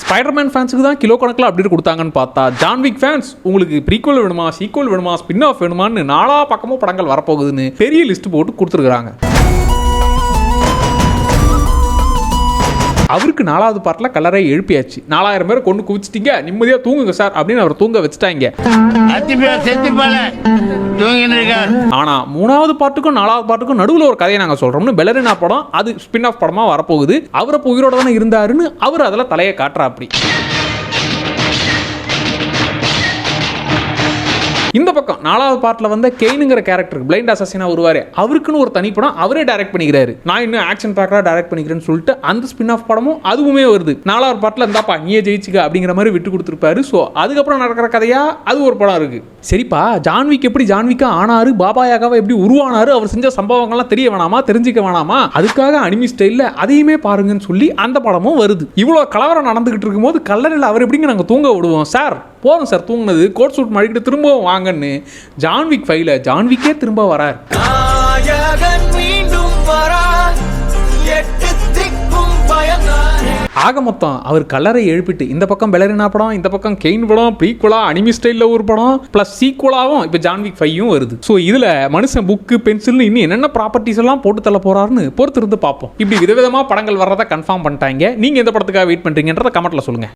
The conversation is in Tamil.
ஸ்பைடர்மேன் ஃபேன்ஸுக்கு தான் கிலோ கணக்கில் அப்டேட் கொடுத்தாங்கன்னு பார்த்தா ஜான்விக் ஃபேன்ஸ் உங்களுக்கு ப்ரீக்வல் வேணுமா சீக்வல் வேணுமா ஸ்பின் ஆஃப் வேணுமான்னு நாலா பக்கமும் படங்கள் வரப்போகுதுன்னு பெரிய லிஸ்ட் போட்டு கொடுத்துருக்காங்க அவருக்கு நாலாவது பாட்டில் கலரை எழுப்பியாச்சு. நாலாயிரம் பேரை கொண்டு குவிச்சிட்டீங்க நிம்மதியாக தூங்குங்க சார் அப்படின்னு அவர் தூங்க வச்சுட்டாங்க. ஆனா மூணாவது பாட்டுக்கும் நாலாவது பாட்டுக்கும் நடுவில் ஒரு கதையை நாங்க சொல்றோம்னு பெலரினா படம் அது ஸ்பின் ஆஃப் படமா வரப்போகுது. அவர் உயிரோட தானே இருந்தாருன்னு அவர் அதில் தலையை காட்டுறாப்படி இந்த பக்கம் நாலாவது பார்ட்டில் வந்து கெயினுங்கிற கேரக்டர் பிளைண்ட் அசசினா வருவார். அவருக்குன்னு ஒரு தனி படம் அவரே டைரக்ட் பண்ணிக்கிறாரு. நான் இன்னும் ஆக்ஷன் பேக்கராக டைரக்ட் பண்ணிக்கிறேன்னு சொல்லிட்டு அந்த ஸ்பின் ஆஃப் படமும் அதுவுமே வருது. நாலாவது பார்ட்டில் இருந்தாப்பா நீயே ஜெயிச்சுக்க அப்படிங்கிற மாதிரி விட்டு கொடுத்துருப்பாரு. ஸோ அதுக்கப்புறம் நடக்கிற கதையா அது ஒரு படம் இருக்கு. சரிப்பா ஜான்விக் எப்படி ஜான்விக்கா ஆனாரு பாபா யாகாவை எப்படி உருவானாரு அவர் செஞ்ச சம்பவங்கள்லாம் தெரிய வேணாமா தெரிஞ்சுக்க வேணாமா? அதுக்காக அனிமி ஸ்டைலில் அதையுமே பாருங்கன்னு சொல்லி அந்த படமும் வருது. இவ்வளோ கலவரம் நடந்துகிட்டு இருக்கும்போது கல்லறையில் அவர் எப்படிங்க நாங்கள் தூங்க விடுவோம் சார் போதும் சார் தூங்குனது. கோட் சூட் மாட்டிக்கிட்டு திரும்பவும் வாங்கன்னு. ஜான்விக் ஃபைவ்ல ஜான்விக்கே திரும்ப வரார். ஆக மொத்தம் அவர் கலரை எழுப்பிட்டு இந்த பக்கம் பெலரினா படம் இந்த பக்கம் கெயின் படம் ப்ரீக்குவலா அனிமி ஸ்டைலில் ஒரு படம் ப்ளஸ் சீக்குவலாகவும் இப்போ ஜான்விக் ஃபையும் வருது. ஸோ இதில் மனுஷன் புக்கு பென்சில்னு இன்னும் என்னென்ன ப்ராப்பர்ட்டிஸ் எல்லாம் போட்டு தள்ள போறாருன்னு பொறுத்து இருந்து பார்ப்போம். இப்படி விதவிதமாக படங்கள் வர்றதை கன்ஃபார்ம் பண்ணிட்டாங்க. நீங்கள் எந்த படத்துக்காக வெயிட் பண்ணுறீங்கன்றத கமெண்ட்டில் சொல்லுங்கள்